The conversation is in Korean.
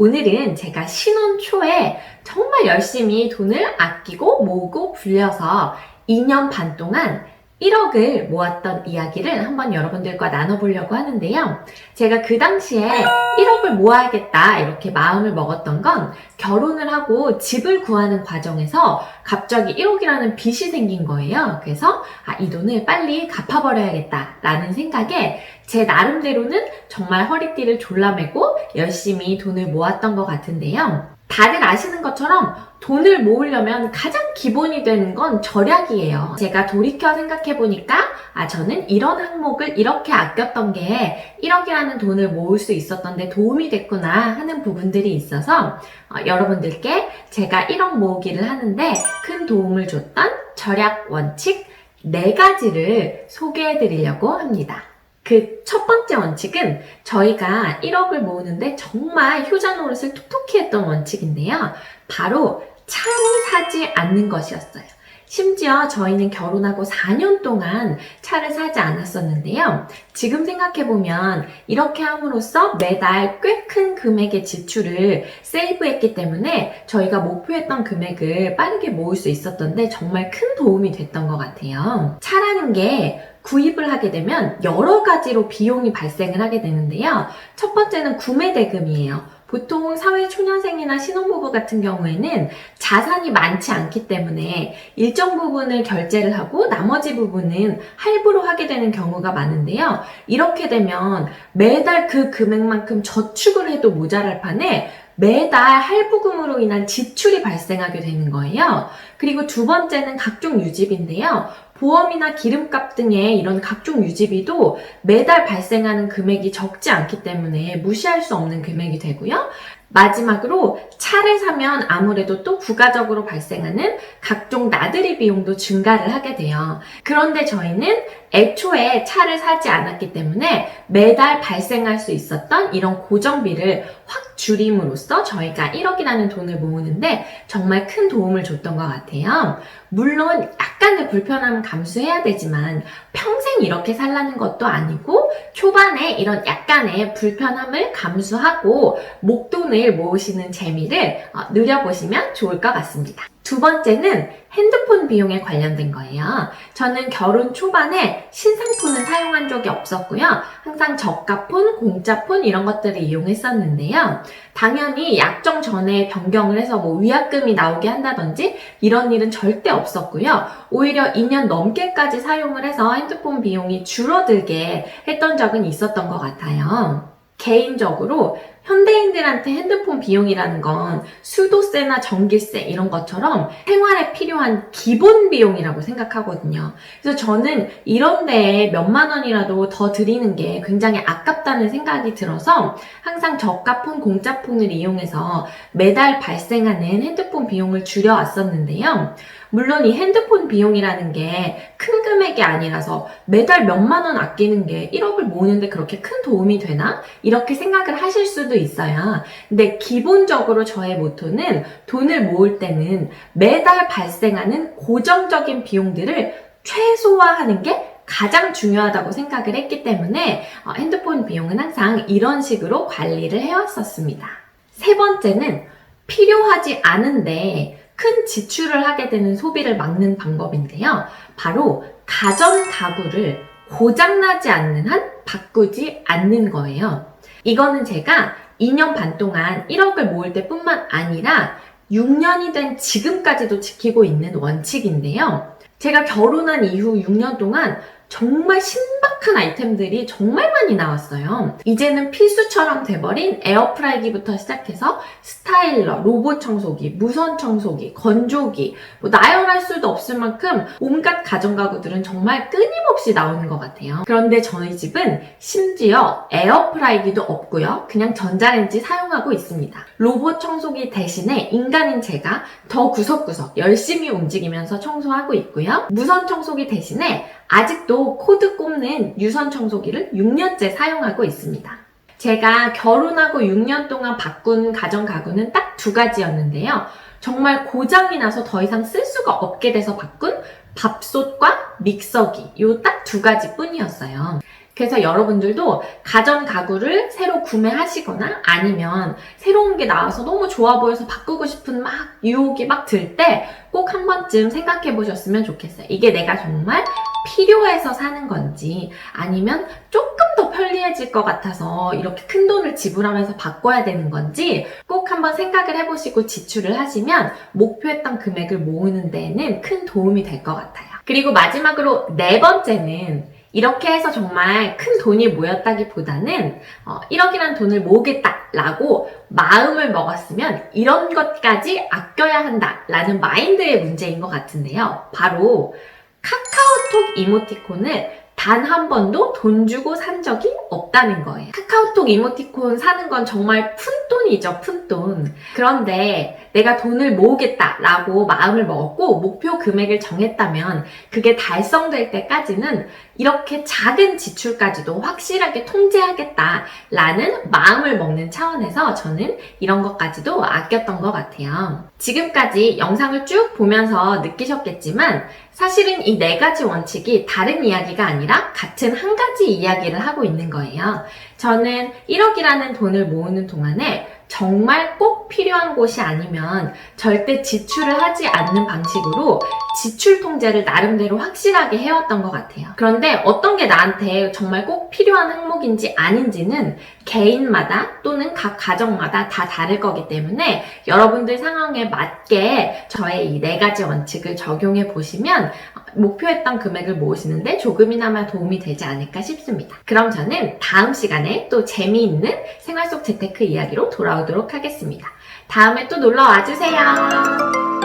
오늘은 제가 신혼 초에 정말 열심히 돈을 아끼고 모으고 불려서 2년 반 동안 1억을 모았던 이야기를 한번 여러분들과 나눠보려고 하는데요. 제가 그 당시에 1억을 모아야겠다 이렇게 마음을 먹었던 건 결혼을 하고 집을 구하는 과정에서 갑자기 1억이라는 빚이 생긴 거예요. 그래서 아, 이 돈을 빨리 갚아버려야겠다라는 생각에 제 나름대로는 정말 허리띠를 졸라매고 열심히 돈을 모았던 것 같은데요. 다들 아시는 것처럼 돈을 모으려면 가장 기본이 되는 건 절약이에요. 제가 돌이켜 생각해보니까, 아, 저는 이런 항목을 이렇게 아꼈던 게 1억이라는 돈을 모을 수 있었던데 도움이 됐구나 하는 부분들이 있어서, 어, 여러분들께 제가 1억 모으기를 하는데 큰 도움을 줬던 절약 원칙 4가지를 소개해 드리려고 합니다. 그 첫 번째 원칙은 저희가 1억을 모으는데 정말 효자 노릇을 톡톡히 했던 원칙인데요. 바로 차를 사지 않는 것이었어요. 심지어 저희는 결혼하고 4년 동안 차를 사지 않았었는데요. 지금 생각해보면 이렇게 함으로써 매달 꽤 큰 금액의 지출을 세이브했기 때문에 저희가 목표했던 금액을 빠르게 모을 수 있었던데 정말 큰 도움이 됐던 것 같아요. 차라는 게 구입을 하게 되면 여러 가지로 비용이 발생을 하게 되는데요. 첫 번째는 구매 대금이에요. 보통 사회 초년생이나 신혼부부 같은 경우에는 자산이 많지 않기 때문에 일정 부분을 결제를 하고 나머지 부분은 할부로 하게 되는 경우가 많은데요. 이렇게 되면 매달 그 금액만큼 저축을 해도 모자랄 판에 매달 할부금으로 인한 지출이 발생하게 되는 거예요. 그리고 두 번째는 각종 유지비인데요. 보험이나 기름값 등의 이런 각종 유지비도 매달 발생하는 금액이 적지 않기 때문에 무시할 수 없는 금액이 되고요. 마지막으로 차를 사면 아무래도 또 부가적으로 발생하는 각종 나들이 비용도 증가를 하게 돼요. 그런데 저희는 애초에 차를 사지 않았기 때문에 매달 발생할 수 있었던 이런 고정비를 확 줄임으로써 저희가 1억이라는 돈을 모으는데 정말 큰 도움을 줬던 것 같아요. 물론 약간의 불편함은 감수해야 되지만 평생 이렇게 살라는 것도 아니고 초반에 이런 약간의 불편함을 감수하고 목돈을 모으시는 재미를 어, 누려보시면 좋을 것 같습니다. 두 번째는 핸드폰 비용에 관련된 거예요. 저는 결혼 초반에 신상폰은 사용한 적이 없었고요. 항상 저가폰, 공짜폰 이런 것들을 이용했었는데요. 당연히 약정 전에 변경을 해서 뭐 위약금이 나오게 한다든지 이런 일은 절대 없었고요. 오히려 2년 넘게까지 사용을 해서 핸드폰 비용이 줄어들게 했던 적은 있었던 것 같아요. 개인적으로 현대인들한테 핸드폰 비용이라는 건 수도세나 전기세 이런 것처럼 생활에 필요한 기본 비용이라고 생각하거든요. 그래서 저는 이런 데에 몇만 원이라도 더 드리는 게 굉장히 아깝다는 생각이 들어서 항상 저가폰, 공짜폰을 이용해서 매달 발생하는 핸드폰 비용을 줄여왔었는데요. 물론 이 핸드폰 비용이라는 게 큰 금액이 아니라서 매달 몇만 원 아끼는 게 1억을 모으는데 그렇게 큰 도움이 되나? 이렇게 생각을 하실 수도 있어요. 근데 기본적으로 저의 모토는 돈을 모을 때는 매달 발생하는 고정적인 비용들을 최소화하는 게 가장 중요하다고 생각을 했기 때문에 어, 핸드폰 비용은 항상 이런 식으로 관리를 해왔었습니다. 세 번째는 필요하지 않은데 큰 지출을 하게 되는 소비를 막는 방법인데요. 바로 가전 가구를 고장나지 않는 한 바꾸지 않는 거예요. 이거는 제가 2년 반 동안 1억을 모을 때 뿐만 아니라 6년이 된 지금까지도 지키고 있는 원칙인데요. 제가 결혼한 이후 6년 동안 정말 신박한 아이템들이 정말 많이 나왔어요. 이제는 필수처럼 돼버린 에어프라이기부터 시작해서 스타일러, 로봇 청소기, 무선 청소기, 건조기, 뭐 나열할 수도 없을 만큼 온갖 가전 가구들은 정말 끊임없이 나오는 것 같아요. 그런데 저희 집은 심지어 에어프라이기도 없고요. 그냥 전자레인지 사용하고 있습니다. 로봇 청소기 대신에 인간인 제가 더 구석구석 열심히 움직이면서 청소하고 있고요. 무선 청소기 대신에 아직도 코드 꼽는 유선 청소기를 6년째 사용하고 있습니다. 제가 결혼하고 6년 동안 바꾼 가전 가구는 딱 두 가지였는데요. 정말 고장이 나서 더 이상 쓸 수가 없게 돼서 바꾼 밥솥과 믹서기 요 딱 두 가지 뿐이었어요. 그래서 여러분들도 가전 가구를 새로 구매하시거나 아니면 새로운 게 나와서 너무 좋아 보여서 바꾸고 싶은 막 유혹이 막 들 때 꼭 한 번쯤 생각해 보셨으면 좋겠어요. 이게 내가 정말 필요해서 사는 건지 아니면 조금 더 편리해질 것 같아서 이렇게 큰 돈을 지불하면서 바꿔야 되는 건지 꼭 한번 생각을 해보시고 지출을 하시면 목표했던 금액을 모으는 데에는 큰 도움이 될 것 같아요. 그리고 마지막으로 네 번째는 이렇게 해서 정말 큰 돈이 모였다기보다는 어, 1억이란 돈을 모으겠다라고 마음을 먹었으면 이런 것까지 아껴야 한다라는 마인드의 문제인 것 같은데요. 바로 카카오톡 이모티콘을 단 한 번도 돈 주고 산 적이 없다는 거예요. 카카오톡 이모티콘 사는 건 정말 푼돈이죠, 푼돈. 그런데 내가 돈을 모으겠다라고 마음을 먹었고 목표 금액을 정했다면 그게 달성될 때까지는 이렇게 작은 지출까지도 확실하게 통제하겠다라는 마음을 먹는 차원에서 저는 이런 것까지도 아꼈던 것 같아요. 지금까지 영상을 쭉 보면서 느끼셨겠지만 사실은 이 네 가지 원칙이 다른 이야기가 아니라 같은 한 가지 이야기를 하고 있는 거예요. 저는 1억이라는 돈을 모으는 동안에 정말 꼭 필요한 곳이 아니면 절대 지출을 하지 않는 방식으로 지출 통제를 나름대로 확실하게 해왔던 것 같아요. 그런데 어떤 게 나한테 정말 꼭 필요한 항목인지 아닌지는 개인마다 또는 각 가정마다 다 다를 거기 때문에 여러분들 상황에 맞게 저의 이 네 가지 원칙을 적용해 보시면 목표했던 금액을 모으시는데 조금이나마 도움이 되지 않을까 싶습니다. 그럼 저는 다음 시간에 또 재미있는 생활 속 재테크 이야기로 돌아오도록 하겠습니다. 다음에 또 놀러 와주세요.